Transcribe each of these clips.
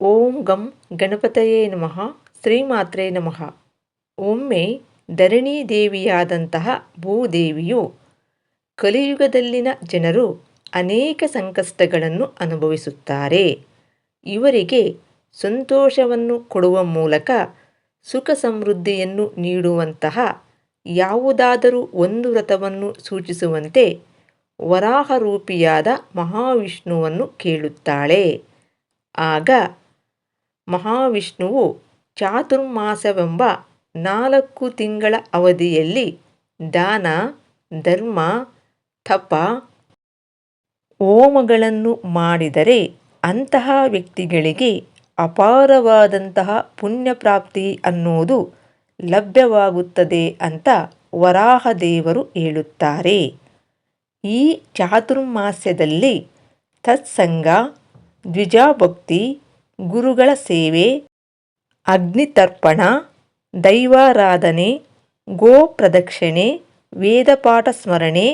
ಓಂ ಗಂ ಗಣಪತಯೇ ನಮಃ, ಶ್ರೀಮಾತ್ರೇ ನಮಃ. ಒಮ್ಮೆ ಧರಣಿ ದೇವಿಯಾದಂತಹ ಭೂದೇವಿಯು ಕಲಿಯುಗದಲ್ಲಿನ ಜನರು ಅನೇಕ ಸಂಕಷ್ಟಗಳನ್ನು ಅನುಭವಿಸುತ್ತಾರೆ. ಇವರಿಗೆ ಸಂತೋಷವನ್ನು ಕೊಡುವ ಮೂಲಕ ಸುಖ ಸಮೃದ್ಧಿಯನ್ನು ನೀಡುವಂತಹ ಯಾವುದಾದರೂ ಒಂದು ವ್ರತವನ್ನು ಸೂಚಿಸುವಂತೆ ವರಾಹರೂಪಿಯಾದ ಮಹಾವಿಷ್ಣುವನ್ನು ಕೇಳುತ್ತಾಳೆ. ಆಗ ಮಹಾವಿಷ್ಣುವು ಚಾತುರ್ಮಾಸವೆಂಬ ನಾಲ್ಕು ತಿಂಗಳ ಅವಧಿಯಲ್ಲಿ ದಾನ, ಧರ್ಮ, ತಪ ಓಮಗಳನ್ನು ಮಾಡಿದರೆ ಅಂತಹ ವ್ಯಕ್ತಿಗಳಿಗೆ ಅಪಾರವಾದಂತಹ ಪುಣ್ಯಪ್ರಾಪ್ತಿ ಅನ್ನೋದು ಲಭ್ಯವಾಗುತ್ತದೆ ಅಂತ ವರಾಹ ದೇವರು ಹೇಳುತ್ತಾರೆ. ಈ ಚಾತುರ್ಮಾಸ್ಯದಲ್ಲಿ ತತ್ಸಂಗ, ದ್ವಿಜಾಭಕ್ತಿ ಗುರುಗಳ ಸೇವೆ, ಅಗ್ನಿತರ್ಪಣ, ದೈವಾರಾಧನೆ, ಗೋಪ್ರದಕ್ಷಿಣೆ ವೇದಪಾಠ ಸ್ಮರಣೆ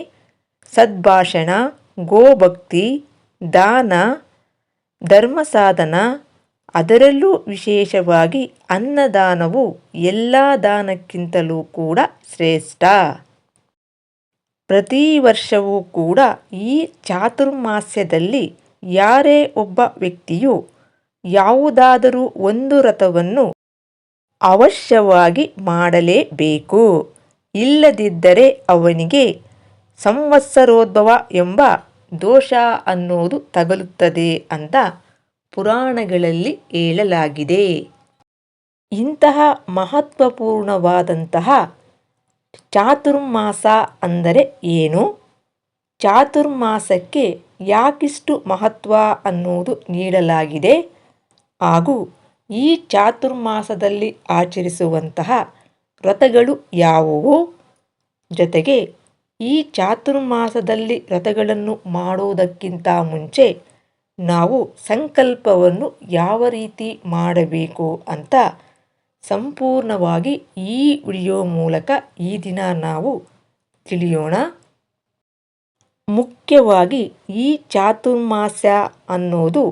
ಸದ್ಭಾಷಣ, ಗೋಭಕ್ತಿ, ದಾನ ಧರ್ಮ ಸಾಧನ ಅದರಲ್ಲೂ ವಿಶೇಷವಾಗಿ ಅನ್ನದಾನವು ಎಲ್ಲ ದಾನಕ್ಕಿಂತಲೂ ಕೂಡ ಶ್ರೇಷ್ಠ. ಪ್ರತಿ ವರ್ಷವೂ ಕೂಡ ಈ ಚಾತುರ್ಮಾಸ್ಯದಲ್ಲಿ ಯಾರೇ ಒಬ್ಬ ವ್ಯಕ್ತಿಯು ಯಾವುದಾದರೂ ಒಂದು ರಥವನ್ನು ಅವಶ್ಯವಾಗಿ ಮಾಡಲೇಬೇಕು. ಇಲ್ಲದಿದ್ದರೆ ಅವನಿಗೆ ಸಂವತ್ಸರೋದ್ಭವ ಎಂಬ ದೋಷ ಅನ್ನೋದು ತಗಲುತ್ತದೆ ಅಂತ ಪುರಾಣಗಳಲ್ಲಿ ಹೇಳಲಾಗಿದೆ. ಇಂತಹ ಮಹತ್ವಪೂರ್ಣವಾದಂತಹ ಚಾತುರ್ಮಾಸ ಅಂದರೆ ಏನು? ಚಾತುರ್ಮಾಸಕ್ಕೆ ಯಾಕಿಷ್ಟು ಮಹತ್ವ ಅನ್ನುವುದು ನೀಡಲಾಗಿದೆ? ಹಾಗೂ ಈ ಚಾತುರ್ಮಾಸದಲ್ಲಿ ಆಚರಿಸುವಂತಹ ವ್ರತಗಳು ಯಾವುವು? ಜೊತೆಗೆ ಈ ಚಾತುರ್ಮಾಸದಲ್ಲಿ ವ್ರತಗಳನ್ನು ಮಾಡುವುದಕ್ಕಿಂತ ಮುಂಚೆ ನಾವು ಸಂಕಲ್ಪವನ್ನು ಯಾವ ರೀತಿ ಮಾಡಬೇಕು ಅಂತ ಸಂಪೂರ್ಣವಾಗಿ ಈ ವಿಡಿಯೋ ಮೂಲಕ ಈ ದಿನ ನಾವು ತಿಳಿಯೋಣ. ಮುಖ್ಯವಾಗಿ ಈ ಚಾತುರ್ಮಾಸ ಅನ್ನೋದು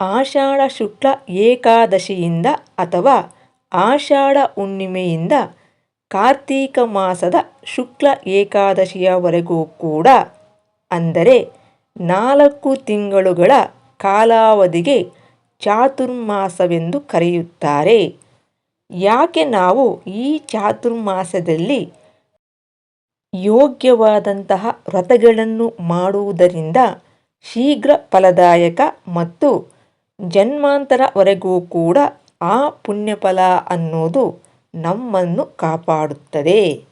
ಆಷಾಢ ಶುಕ್ಲ ಏಕಾದಶಿಯಿಂದ ಅಥವಾ ಆಷಾಢ ಹುಣ್ಣಿಮೆಯಿಂದ ಕಾರ್ತೀಕ ಮಾಸದ ಶುಕ್ಲ ಏಕಾದಶಿಯವರೆಗೂ ಕೂಡ, ಅಂದರೆ ನಾಲ್ಕು ತಿಂಗಳುಗಳ ಕಾಲಾವಧಿಗೆ ಚಾತುರ್ಮಾಸವೆಂದು ಕರೆಯುತ್ತಾರೆ. ಯಾಕೆ ನಾವು ಈ ಚಾತುರ್ಮಾಸದಲ್ಲಿ ಯೋಗ್ಯವಾದಂತಹ ವ್ರತಗಳನ್ನು ಮಾಡುವುದರಿಂದ ಶೀಘ್ರ ಫಲದಾಯಕ ಮತ್ತು ಜನ್ಮಾಂತರವರೆಗೂ ಕೂಡ ಆ ಪುಣ್ಯಫಲ ಅನ್ನೋದು ನಮ್ಮನ್ನು ಕಾಪಾಡುತ್ತದೆ.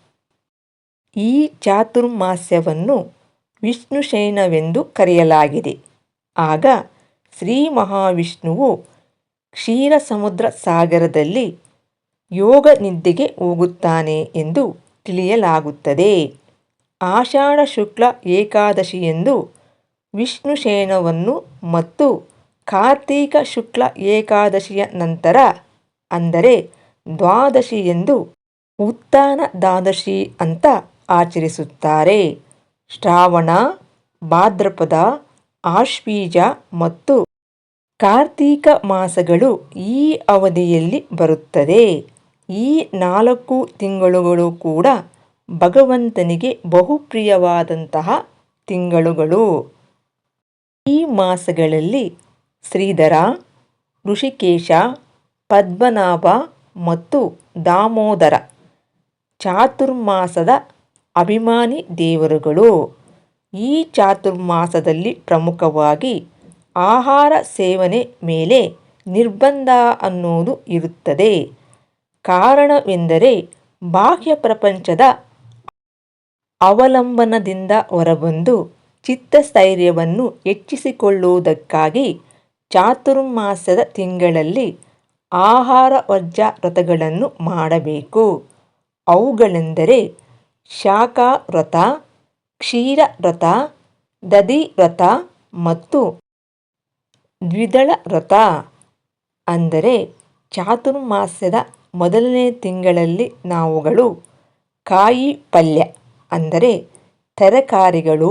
ಈ ಚಾತುರ್ಮಾಸ್ಯವನ್ನು ವಿಷ್ಣುಶಯನವೆಂದು ಕರೆಯಲಾಗಿದೆ. ಆಗ ಶ್ರೀ ಮಹಾವಿಷ್ಣುವು ಕ್ಷೀರ ಸಮುದ್ರ ಸಾಗರದಲ್ಲಿ ಯೋಗ ನಿದ್ದೆಗೆ ಹೋಗುತ್ತಾನೆ ಎಂದು ತಿಳಿಯಲಾಗುತ್ತದೆ. ಆಷಾಢ ಶುಕ್ಲ ಏಕಾದಶಿಯೆಂದು ವಿಷ್ಣು ಶಯನವನ್ನು ಮತ್ತು ಕಾರ್ತೀಕ ಶುಕ್ಲ ಏಕಾದಶಿಯ ನಂತರ, ಅಂದರೆ ದ್ವಾದಶಿ ಎಂದು ಉತ್ತಾನ ದ್ವಾದಶಿ ಅಂತ ಆಚರಿಸುತ್ತಾರೆ. ಶ್ರಾವಣ, ಭಾದ್ರಪದ, ಆಶ್ವೀಜ ಮತ್ತು ಕಾರ್ತೀಕ ಮಾಸಗಳು ಈ ಅವಧಿಯಲ್ಲಿ ಬರುತ್ತದೆ. ಈ ನಾಲ್ಕು ತಿಂಗಳುಗಳು ಕೂಡ ಭಗವಂತನಿಗೆ ಬಹುಪ್ರಿಯವಾದಂತಹ ತಿಂಗಳುಗಳು. ಈ ಮಾಸಗಳಲ್ಲಿ ಶ್ರೀಧರ, ಋಷಿಕೇಶ, ಪದ್ಮನಾಭ ಮತ್ತು ದಾಮೋದರ. ಚಾತುರ್ಮಾಸದ ಅಭಿಮಾನಿ ದೇವರುಗಳು. ಈ ಚಾತುರ್ಮಾಸದಲ್ಲಿ ಪ್ರಮುಖವಾಗಿ ಆಹಾರ ಸೇವನೆ ಮೇಲೆ ನಿರ್ಬಂಧ ಅನ್ನೋದು ಇರುತ್ತದೆ. ಕಾರಣವೆಂದರೆ ಬಾಹ್ಯ ಪ್ರಪಂಚದ ಅವಲಂಬನದಿಂದ ಹೊರಬಂದು ಚಿತ್ತಸ್ಥೈರ್ಯವನ್ನು ಹೆಚ್ಚಿಸಿಕೊಳ್ಳುವುದಕ್ಕಾಗಿ ಚಾತುರ್ಮಾಸದ ತಿಂಗಳಲ್ಲಿ ಆಹಾರ ವರ್ಜ ವ್ರತಗಳನ್ನು ಮಾಡಬೇಕು. ಅವುಗಳೆಂದರೆ ಶಾಖ ವ್ರತ ಕ್ಷೀರ ವ್ರತ ದಧಿ ವ್ರತ ಮತ್ತು ದ್ವಿದಳ ವ್ರತ ಅಂದರೆ ಚಾತುರ್ಮಾಸ್ಯದ ಮೊದಲನೇ ತಿಂಗಳಲ್ಲಿ ನಾವುಗಳು ಕಾಯಿ ಪಲ್ಯ, ಅಂದರೆ ತರಕಾರಿಗಳು,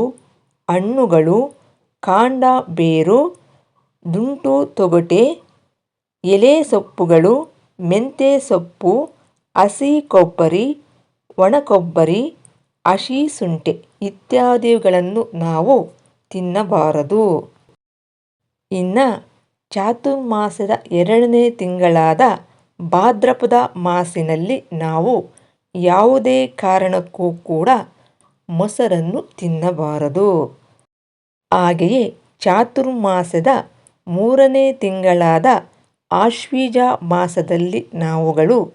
ಹಣ್ಣುಗಳು, ಕಾಂಡ ಬೇರು ದುಂಟು ತೊಗಟೆ, ಎಲೆ ಸೊಪ್ಪುಗಳು, ಮೆಂತೆ ಸೊಪ್ಪು, ಹಸಿ ಕೊಬ್ಬರಿ, ಒಣಕೊಬ್ಬರಿ, ಹಸಿ ಸುಂಟೆ ಇತ್ಯಾದಿಗಳನ್ನು ನಾವು ತಿನ್ನಬಾರದು. ಇನ್ನು ಚಾತುರ್ಮಾಸದ ಎರಡನೇ ತಿಂಗಳಾದ ಭಾದ್ರಪದ ಮಾಸಿನಲ್ಲಿ ನಾವು ಯಾವುದೇ ಕಾರಣಕ್ಕೂ ಕೂಡ ಮೊಸರನ್ನು ತಿನ್ನಬಾರದು. ಹಾಗೆಯೇ ಚಾತುರ್ಮಾಸದ ಮೂರನೇ ತಿಂಗಳಾದ ಆಶ್ವೀಜ ಮಾಸದಲ್ಲಿ ನಾವುಗಳು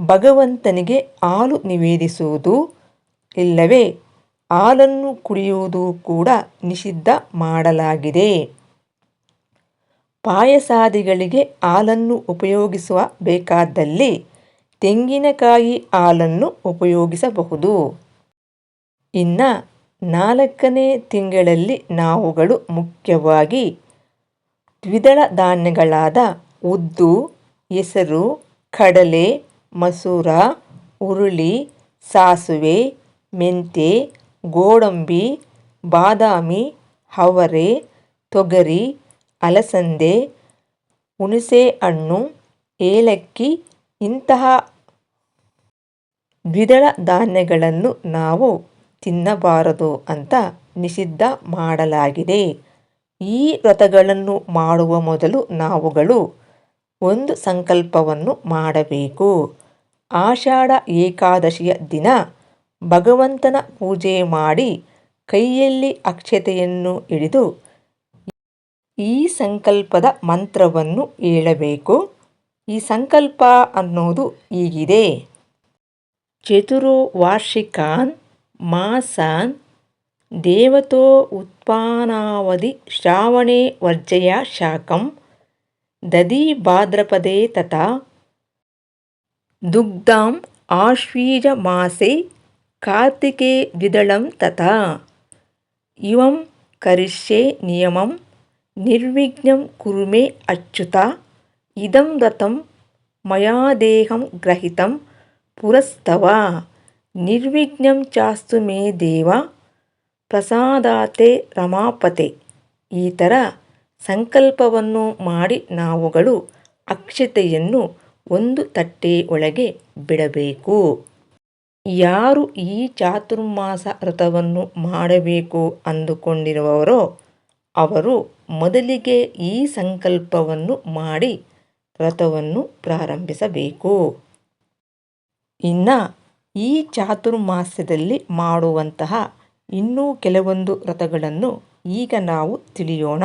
ಭಗವಂತನಿಗೆ ಹಾಲು ನಿವೇದಿಸುವುದು ಇಲ್ಲವೇ? ಹಾಲನ್ನು ಕುಡಿಯುವುದು ಕೂಡ ನಿಷಿದ್ಧ ಮಾಡಲಾಗಿದೆ. ಪಾಯಸಾದಿಗಳಿಗೆ ಹಾಲನ್ನು ಉಪಯೋಗಿಸುವ ಬೇಕಾದಲ್ಲಿ ತೆಂಗಿನಕಾಯಿ ಹಾಲನ್ನು ಉಪಯೋಗಿಸಬಹುದು. ಇನ್ನು ನಾಲ್ಕನೇ ತಿಂಗಳಲ್ಲಿ ನಾವುಗಳು ಮುಖ್ಯವಾಗಿ ದ್ವಿದಳ ಧಾನ್ಯಗಳಾದ ಉದ್ದು ಹೆಸರು ಕಡಲೆ ಮಸೂರ ಹುರುಳಿ ಸಾಸುವೆ ಮೆಂತೆ, ಗೋಡಂಬಿ ಬಾದಾಮಿ ಅವರೆ ತೊಗರಿ ಅಲಸಂದೆ ಹುಣಸೆ ಹಣ್ಣು ಏಲಕ್ಕಿ ಇಂತಹ ದ್ವಿದಳ ಧಾನ್ಯಗಳನ್ನು ನಾವು ತಿನ್ನಬಾರದು ಅಂತ ನಿಷಿದ್ಧ ಮಾಡಲಾಗಿದೆ. ಈ ವ್ರತಗಳನ್ನು ಮಾಡುವ ಮೊದಲು ನಾವುಗಳು ಒಂದು ಸಂಕಲ್ಪವನ್ನು ಮಾಡಬೇಕು. ಆಷಾಢ ಏಕಾದಶಿಯ ದಿನ ಭಗವಂತನ ಪೂಜೆ ಮಾಡಿ ಕೈಯಲ್ಲಿ ಅಕ್ಷತೆಯನ್ನು ಹಿಡಿದು ಈ ಸಂಕಲ್ಪದ ಮಂತ್ರವನ್ನು ಹೇಳಬೇಕು. ಈ ಸಂಕಲ್ಪ ಅನ್ನೋದು ಹೀಗಿದೆ. ಚತುರ್ವಾರ್ಷಿಕಾನ್, ಮಾಸಾನ್ దేవతో ఉత్పానావధి శ్రావణే వర్జయ శాకం దదీభాద్రపదే తథా. దుగ్ధాం ఆశ్వీజమాసే కార్తికే ద్విదళం తథా. ఇవం కరిష్యే నియమం నిర్విఘ్నం కురుమే అచ్యుత ఇదం దత్తం మయా దేహం గ్రహితం పురస్తవ నిర్విఘ్నం చాస్తు మే దేవ ಪ್ರಸಾದಾತೆ ರಮಾಪತೆ. ಈ ಥರ ಸಂಕಲ್ಪವನ್ನು ಮಾಡಿ ನಾವುಗಳು ಅಕ್ಷತೆಯನ್ನು ಒಂದು ತಟ್ಟೆ ಒಳಗೆ ಬಿಡಬೇಕು. ಯಾರು ಈ ಚಾತುರ್ಮಾಸ ವ್ರತವನ್ನು ಮಾಡಬೇಕು ಅಂದುಕೊಂಡಿರುವವರೋ, ಅವರು ಮೊದಲಿಗೆ ಈ ಸಂಕಲ್ಪವನ್ನು ಮಾಡಿ ವ್ರತವನ್ನು ಪ್ರಾರಂಭಿಸಬೇಕು. ಇನ್ನು ಈ ಚಾತುರ್ಮಾಸ್ಯದಲ್ಲಿ ಮಾಡುವಂತಹ ಇನ್ನೂ ಕೆಲವೊಂದು ವ್ರತಗಳನ್ನು ಈಗ ನಾವು ತಿಳಿಯೋಣ.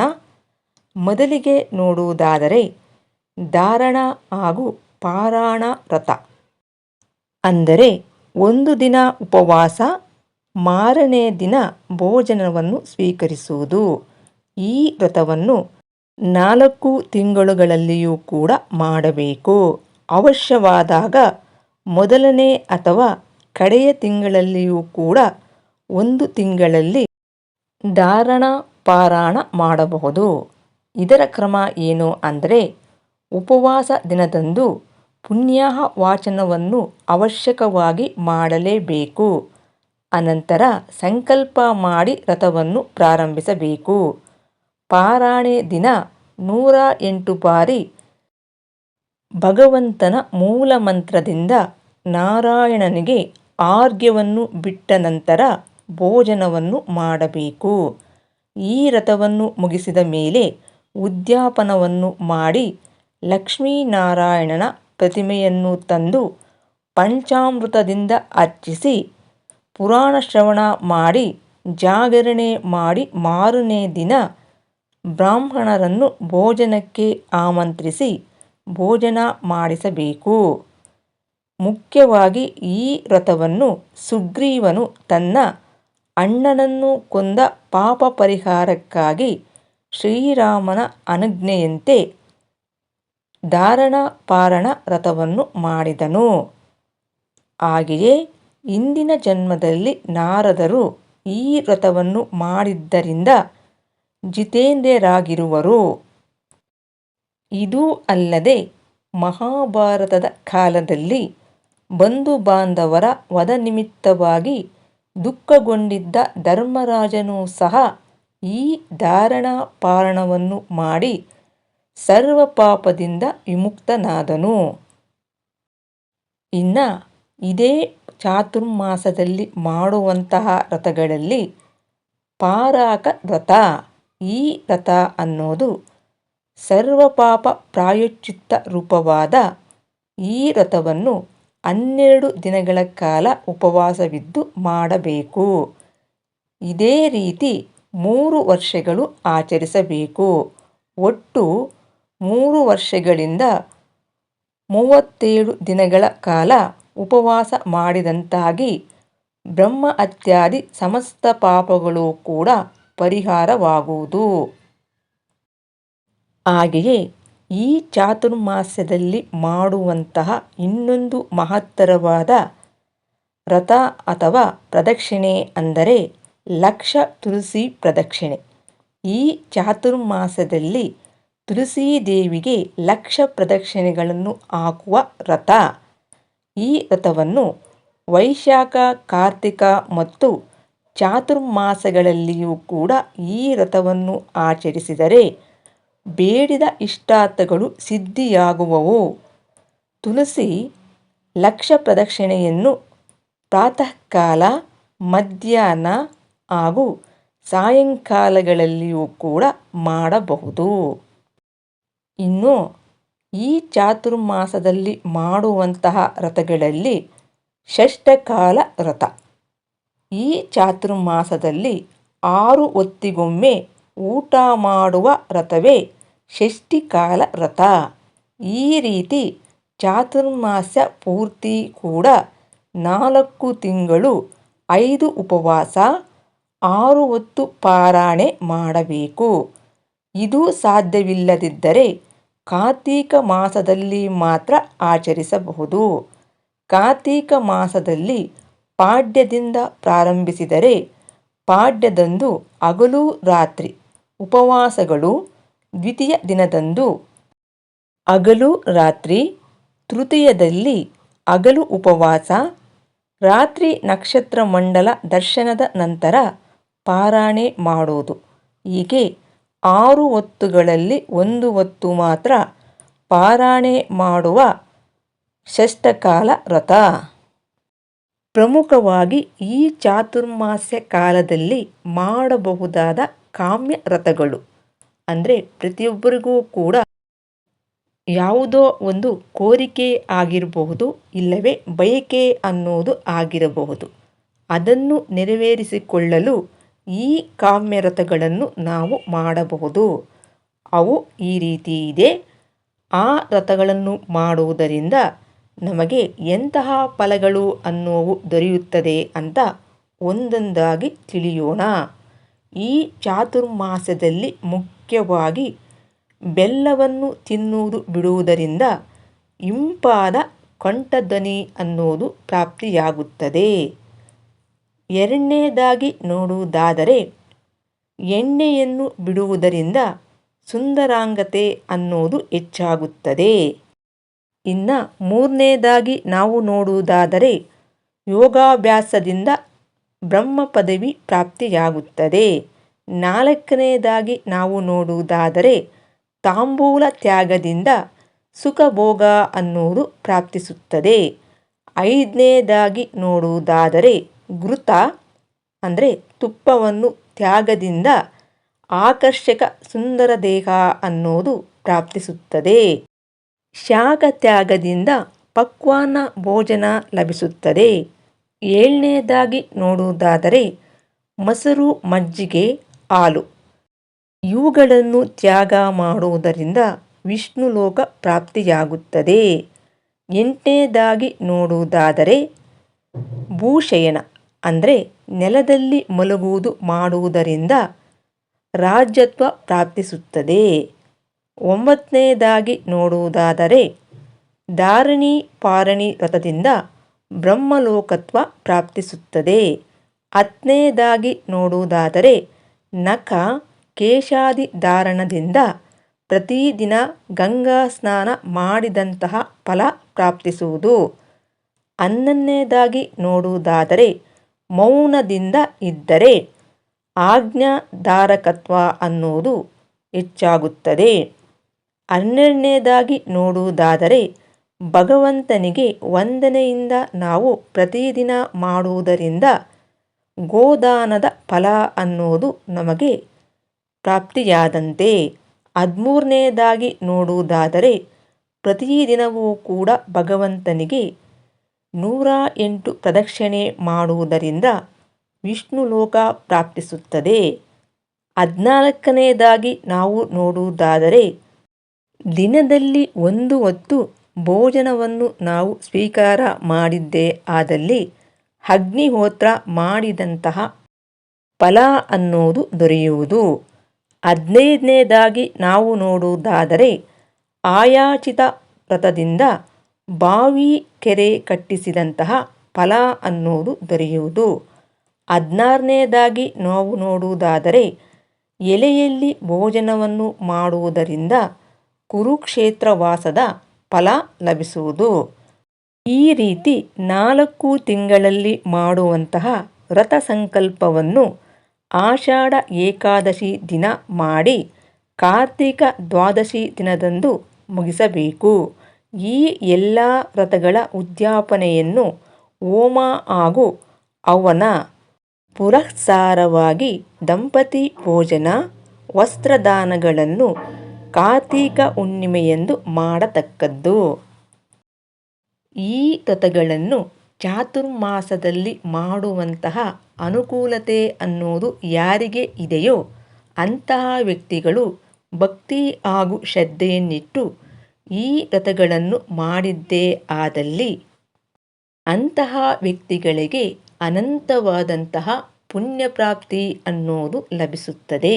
ಮೊದಲಿಗೆ ನೋಡುವುದಾದರೆ ಧಾರಣ ಹಾಗೂ ಪಾರಾಣ ವ್ರತ ಅಂದರೆ ಒಂದು ದಿನ ಉಪವಾಸ, ಮಾರನೇ ದಿನ ಭೋಜನವನ್ನು ಸ್ವೀಕರಿಸುವುದು. ಈ ವ್ರತವನ್ನು ನಾಲ್ಕು ತಿಂಗಳುಗಳಲ್ಲಿಯೂ ಕೂಡ ಮಾಡಬೇಕು. ಅವಶ್ಯವಾದಾಗ ಮೊದಲನೇ ಅಥವಾ ಕಡೆಯ ತಿಂಗಳಲ್ಲಿಯೂ ಕೂಡ ಒಂದು ತಿಂಗಳಲ್ಲಿ ಧಾರಣ ಪಾರಾಯಣ ಮಾಡಬಹುದು. ಇದರ ಕ್ರಮ ಏನು ಅಂದರೆ ಉಪವಾಸ ದಿನದಂದು ಪುಣ್ಯಾಹ ವಾಚನವನ್ನು ಅವಶ್ಯಕವಾಗಿ ಮಾಡಲೇಬೇಕು. ಅನಂತರ ಸಂಕಲ್ಪ ಮಾಡಿ ರಥವನ್ನು ಪ್ರಾರಂಭಿಸಬೇಕು. ಪಾರಾಣೆ ದಿನ ನೂರ ಎಂಟು ಬಾರಿ ಭಗವಂತನ ಮೂಲ ಮಂತ್ರದಿಂದ ನಾರಾಯಣನಿಗೆ ಆರ್ಘ್ಯವನ್ನು ಬಿಟ್ಟ ನಂತರ ಭೋಜನವನ್ನು ಮಾಡಬೇಕು. ಈ ರಥವನ್ನು ಮುಗಿಸಿದ ಮೇಲೆ ಉದ್ಯಾಪನವನ್ನು ಮಾಡಿ ಲಕ್ಷ್ಮೀನಾರಾಯಣನ ಪ್ರತಿಮೆಯನ್ನು ತಂದು ಪಂಚಾಮೃತದಿಂದ ಅರ್ಚಿಸಿ ಪುರಾಣ ಶ್ರವಣ ಮಾಡಿ ಜಾಗರಣೆ ಮಾಡಿ ಮಾರನೇ ದಿನ ಬ್ರಾಹ್ಮಣರನ್ನು ಭೋಜನಕ್ಕೆ ಆಮಂತ್ರಿಸಿ ಭೋಜನ ಮಾಡಿಸಬೇಕು. ಮುಖ್ಯವಾಗಿ ಈ ವ್ರತವನ್ನು ಸುಗ್ರೀವನು ತನ್ನ ಅಣ್ಣನನ್ನು ಕೊಂದ ಪಾಪ ಪರಿಹಾರಕ್ಕಾಗಿ ಶ್ರೀರಾಮನ ಅನುಜ್ಞೆಯಂತೆ ಧಾರಣ ಪಾರಣ ವ್ರತವನ್ನು ಮಾಡಿದನು. ಹಾಗೆಯೇ ಇಂದಿನ ಜನ್ಮದಲ್ಲಿ ನಾರದರು ಈ ವ್ರತವನ್ನು ಮಾಡಿದ್ದರಿಂದ ಜಿತೇಂದ್ರರಾಗಿರುವರು. ಇದೂ ಅಲ್ಲದೆ ಮಹಾಭಾರತದ ಕಾಲದಲ್ಲಿ ಬಂಧು ಬಾಂಧವರ ವಧ ನಿಮಿತ್ತವಾಗಿ ದುಃಖಗೊಂಡಿದ್ದ ಧರ್ಮರಾಜನೂ ಸಹ ಈ ಧಾರಣಾಪಾರಣವನ್ನು ಮಾಡಿ ಸರ್ವ ಪಾಪದಿಂದ ವಿಮುಕ್ತನಾದನು. ಇನ್ನ ಇದೇ ಚಾತುರ್ಮಾಸದಲ್ಲಿ ಮಾಡುವಂತಹ ರಥಗಳಲ್ಲಿ ಪಾರಾಕ ರಥ, ಈ ರಥ ಅನ್ನೋದು ಸರ್ವಪಾಪ ಪ್ರಾಯಶ್ಚಿತ್ತ ರೂಪವಾದ ಈ ವ್ರತವನ್ನು ಹನ್ನೆರಡು ದಿನಗಳ ಕಾಲ ಉಪವಾಸವಿದ್ದು ಮಾಡಬೇಕು. ಇದೇ ರೀತಿ ಮೂರು ವರ್ಷಗಳು ಆಚರಿಸಬೇಕು. ಒಟ್ಟು ಮೂರು ವರ್ಷಗಳಿಂದ ಮೂವತ್ತೇಳು ದಿನಗಳ ಕಾಲ ಉಪವಾಸ ಮಾಡಿದಂತಾಗಿ ಬ್ರಹ್ಮ ಹತ್ಯಾದಿ ಸಮಸ್ತ ಪಾಪಗಳು ಕೂಡ ಪರಿಹಾರವಾಗುವುದು. ಹಾಗೆಯೇ ಈ ಚಾತುರ್ಮಾಸ್ಯದಲ್ಲಿ ಮಾಡುವಂತಹ ಇನ್ನೊಂದು ಮಹತ್ತರವಾದ ವ್ರತ ಅಥವಾ ಪ್ರದಕ್ಷಿಣೆ ಅಂದರೆ ಲಕ್ಷ ತುಳಸಿ ಪ್ರದಕ್ಷಿಣೆ. ಈ ಚಾತುರ್ಮಾಸದಲ್ಲಿ ತುಳಸಿ ದೇವಿಗೆ ಲಕ್ಷ ಪ್ರದಕ್ಷಿಣೆಗಳನ್ನು ಹಾಕುವ ರಥ. ಈ ರಥವನ್ನು ವೈಶಾಖ, ಕಾರ್ತಿಕ ಮತ್ತು ಚಾತುರ್ಮಾಸಗಳಲ್ಲಿಯೂ ಕೂಡ ಈ ರಥವನ್ನು ಆಚರಿಸಿದರೆ ಬೇಡಿದ ಇಷ್ಟಾರ್ಥಗಳು ಸಿದ್ಧಿಯಾಗುವವು. ತುಳಸಿ ಲಕ್ಷ ಪ್ರದಕ್ಷಿಣೆಯನ್ನು ಪ್ರಾತಃಕಾಲ, ಮಧ್ಯಾಹ್ನ ಹಾಗೂ ಸಾಯಂಕಾಲಗಳಲ್ಲಿಯೂ ಕೂಡ ಮಾಡಬಹುದು. ಇನ್ನು ಈ ಚಾತುರ್ಮಾಸದಲ್ಲಿ ಮಾಡುವಂತಹ ರಥಗಳಲ್ಲಿ ಷಷ್ಠಕಾಲ ರಥ ಈ ಚಾತುರ್ಮಾಸದಲ್ಲಿ ಆರು ಹೊತ್ತಿಗೊಮ್ಮೆ ಊಟ ಮಾಡುವ ರಥವೇ ಷಷ್ಠಿಕಾಲ ರಥ. ಈ ರೀತಿ ಚಾತುರ್ಮಾಸ್ಯ ಪೂರ್ತಿ ಕೂಡ ನಾಲ್ಕು ತಿಂಗಳು ಐದು ಉಪವಾಸ, ಆರು ಹೊತ್ತು ಪಾರಾಣೆ ಮಾಡಬೇಕು. ಇದು ಸಾಧ್ಯವಿಲ್ಲದಿದ್ದರೆ ಕಾರ್ತೀಕ ಮಾಸದಲ್ಲಿ ಮಾತ್ರ ಆಚರಿಸಬಹುದು. ಕಾರ್ತೀಕ ಮಾಸದಲ್ಲಿ ಪಾಡ್ಯದಿಂದ ಪ್ರಾರಂಭಿಸಿದರೆ ಪಾಡ್ಯದಂದು ಹಗಲು ರಾತ್ರಿ ಉಪವಾಸಗಳು ದ್ವಿತೀಯ ದಿನದಂದು ಹಗಲು ರಾತ್ರಿ ತೃತೀಯದಲ್ಲಿ ಹಗಲು ಉಪವಾಸ, ರಾತ್ರಿ ನಕ್ಷತ್ರ ಮಂಡಲ ದರ್ಶನದ ನಂತರ ಪಾರಾಣೆ ಮಾಡುವುದು. ಹೀಗೆ ಆರು ಹೊತ್ತುಗಳಲ್ಲಿ ಒಂದು ಹೊತ್ತು ಮಾತ್ರ ಪಾರಾಣೆ ಮಾಡುವ ಷಷ್ಠಕಾಲ ವ್ರತ. ಪ್ರಮುಖವಾಗಿ ಈ ಚಾತುರ್ಮಾಸ್ಯ ಕಾಲದಲ್ಲಿ ಮಾಡಬಹುದಾದ ಕಾಮ್ಯ ರಥಗಳು. ಅಂದರೆ ಪ್ರತಿಯೊಬ್ಬರಿಗೂ ಕೂಡ ಯಾವುದೋ ಒಂದು ಕೋರಿಕೆ ಆಗಿರಬಹುದು, ಇಲ್ಲವೇ ಬಯಕೆ ಅನ್ನೋದು ಆಗಿರಬಹುದು. ಅದನ್ನು ನೆರವೇರಿಸಿಕೊಳ್ಳಲು ಈ ಕಾಮ್ಯ ವ್ರತಗಳನ್ನು ನಾವು ಮಾಡಬಹುದು. ಅವು ಈ ರೀತಿ ಇದೆ. ಆ ರಥಗಳನ್ನು ಮಾಡುವುದರಿಂದ ನಮಗೆ ಎಂತಹ ಫಲಗಳು ಅನ್ನೋವು ದೊರೆಯುತ್ತದೆ ಅಂತ ಒಂದೊಂದಾಗಿ ತಿಳಿಯೋಣ. ಈ ಚಾತುರ್ಮಾಸದಲ್ಲಿ ಮುಖ್ಯವಾಗಿ ಬೆಲ್ಲವನ್ನು ತಿನ್ನುವುದು ಬಿಡುವುದರಿಂದ ಇಂಪಾದ ಕಂಠಧ್ವನಿ ಅನ್ನೋದು ಪ್ರಾಪ್ತಿಯಾಗುತ್ತದೆ. ಎರಡನೇದಾಗಿ ನೋಡುವುದಾದರೆ ಎಣ್ಣೆಯನ್ನು ಬಿಡುವುದರಿಂದ ಸುಂದರಾಂಗತೆ ಅನ್ನೋದು ಹೆಚ್ಚಾಗುತ್ತದೆ. ಇನ್ನು ಮೂರನೇದಾಗಿ ನಾವು ನೋಡುವುದಾದರೆ ಯೋಗಾಭ್ಯಾಸದಿಂದ ಬ್ರಹ್ಮ ಪದವಿ ಪ್ರಾಪ್ತಿಯಾಗುತ್ತದೆ. ನಾಲ್ಕನೇದಾಗಿ ನಾವು ನೋಡುವುದಾದರೆ ತಾಂಬೂಲ ತ್ಯಾಗದಿಂದ ಸುಖಭೋಗ ಅನ್ನುವುದು ಪ್ರಾಪ್ತಿಸುತ್ತದೆ. ಐದನೇದಾಗಿ ನೋಡುವುದಾದರೆ ಘೃತ, ಅಂದರೆ ತುಪ್ಪವನ್ನು ತ್ಯಾಗದಿಂದ ಆಕರ್ಷಕ ಸುಂದರ ದೇಹ ಅನ್ನೋದು ಪ್ರಾಪ್ತಿಸುತ್ತದೆ. ಶಾಖ ತ್ಯಾಗದಿಂದ ಪಕ್ವಾನ ಭೋಜನ ಲಭಿಸುತ್ತದೆ. ಏಳನೇದಾಗಿ ನೋಡುವುದಾದರೆ ಮೊಸರು ಮಜ್ಜಿಗೆ ಹಾಲು. ಇವುಗಳನ್ನು ತ್ಯಾಗ ಮಾಡುವುದರಿಂದ ವಿಷ್ಣು ಲೋಕ ಪ್ರಾಪ್ತಿಯಾಗುತ್ತದೆ. ಎಂಟನೇದಾಗಿ ನೋಡುವುದಾದರೆ ಭೂಶಯನ, ಅಂದರೆ ನೆಲದಲ್ಲಿ ಮಲಗುವುದು ಮಾಡುವುದರಿಂದ ರಾಜ್ಯತ್ವ ಪ್ರಾಪ್ತಿಸುತ್ತದೆ. ಒಂಬತ್ತನೇದಾಗಿ ನೋಡುವುದಾದರೆ ಧಾರಣಿ ಪಾರಣಿ ವ್ರತದಿಂದ ಬ್ರಹ್ಮಲೋಕತ್ವ ಪ್ರಾಪ್ತಿಸುತ್ತದೆ. ಹತ್ತನೇದಾಗಿ ನೋಡುವುದಾದರೆ, ನಖ ಕೇಶಾದಿ ಧಾರಣದಿಂದ ಪ್ರತಿದಿನ ಗಂಗಾ ಸ್ನಾನ ಮಾಡಿದಂತಹ ಫಲ ಪ್ರಾಪ್ತಿಸುವುದು. ಹನ್ನೊಂದನೇದಾಗಿ ನೋಡುವುದಾದರೆ, ಮೌನದಿಂದ ಇದ್ದರೆ ಆಜ್ಞಾಧಾರಕತ್ವ ಅನ್ನುವುದು ಹೆಚ್ಚಾಗುತ್ತದೆ. ಹನ್ನೆರಡನೇದಾಗಿ ನೋಡುವುದಾದರೆ ಭಗವಂತನಿಗೆ ವಂದನೆಯಿಂದ ನಾವು ಪ್ರತಿದಿನ ಮಾಡುವುದರಿಂದ ಗೋದಾನದ ಫಲ ಅನ್ನೋದು ನಮಗೆ ಪ್ರಾಪ್ತಿಯಾದಂತೆ. ಹದಿಮೂರನೇದಾಗಿ ನೋಡುವುದಾದರೆ ಪ್ರತಿದಿನವೂ ಕೂಡ ಭಗವಂತನಿಗೆ ನೂರ ಎಂಟು ಪ್ರದಕ್ಷಿಣೆ ಮಾಡುವುದರಿಂದ ವಿಷ್ಣು ಲೋಕ ಪ್ರಾಪ್ತಿಸುತ್ತದೆ. ಹದಿನಾಲ್ಕನೇದಾಗಿ ನಾವು ನೋಡುವುದಾದರೆ ದಿನದಲ್ಲಿ ಒಂದು ಹೊತ್ತು ಭೋಜನವನ್ನು ನಾವು ಸ್ವೀಕಾರ ಮಾಡಿದ್ದೇ ಆದಲ್ಲಿ ಅಗ್ನಿಹೋತ್ರ ಮಾಡಿದಂತಹ ಫಲ ಅನ್ನೋದು ದೊರೆಯುವುದು. ಹದಿನೈದನೇದಾಗಿ ನಾವು ನೋಡುವುದಾದರೆ ಆಯಾಚಿತ ವ್ರತದಿಂದ ಬಾವಿ ಕೆರೆ ಕಟ್ಟಿಸಿದಂತಹ ಫಲ ಅನ್ನೋದು ದೊರೆಯುವುದು. ಹದಿನಾರನೇದಾಗಿ ನಾವು ನೋಡುವುದಾದರೆ ಎಲೆಯಲ್ಲಿ ಭೋಜನವನ್ನು ಮಾಡುವುದರಿಂದ ಕುರುಕ್ಷೇತ್ರ ವಾಸದ ಫಲ ಲಭಿಸುವುದು. ಈ ರೀತಿ ನಾಲ್ಕು ತಿಂಗಳಲ್ಲಿ ಮಾಡುವಂತಹ ವ್ರತ ಸಂಕಲ್ಪವನ್ನು ಆಷಾಢ ಏಕಾದಶಿ ದಿನ ಮಾಡಿ ಕಾರ್ತಿಕ ದ್ವಾದಶಿ ದಿನದಂದು ಮುಗಿಸಬೇಕು. ಈ ಎಲ್ಲ ವ್ರತಗಳ ಉದ್ಯಾಪನೆಯನ್ನು ಹೋಮ ಹಾಗೂ ಅವನ ಪುರಸ್ಸಾರವಾಗಿ ದಂಪತಿ ಭೋಜನ, ವಸ್ತ್ರದಾನಗಳನ್ನು ಕಾರ್ತೀಕ ಹುಣ್ಣಿಮೆಯೆಂದು ಮಾಡತಕ್ಕದ್ದು. ಈ ವ್ರತಗಳನ್ನು ಚಾತುರ್ಮಾಸದಲ್ಲಿ ಮಾಡುವಂತಹ ಅನುಕೂಲತೆ ಅನ್ನೋದು ಯಾರಿಗೆ ಇದೆಯೋ ಅಂತಹ ವ್ಯಕ್ತಿಗಳು ಭಕ್ತಿ ಹಾಗೂ ಶ್ರದ್ಧೆಯನ್ನಿಟ್ಟು ಈ ವ್ರತಗಳನ್ನು ಮಾಡಿದ್ದೇ ಆದಲ್ಲಿ ಅಂತಹ ವ್ಯಕ್ತಿಗಳಿಗೆ ಅನಂತವಾದಂತಹ ಪುಣ್ಯಪ್ರಾಪ್ತಿ ಅನ್ನೋದು ಲಭಿಸುತ್ತದೆ.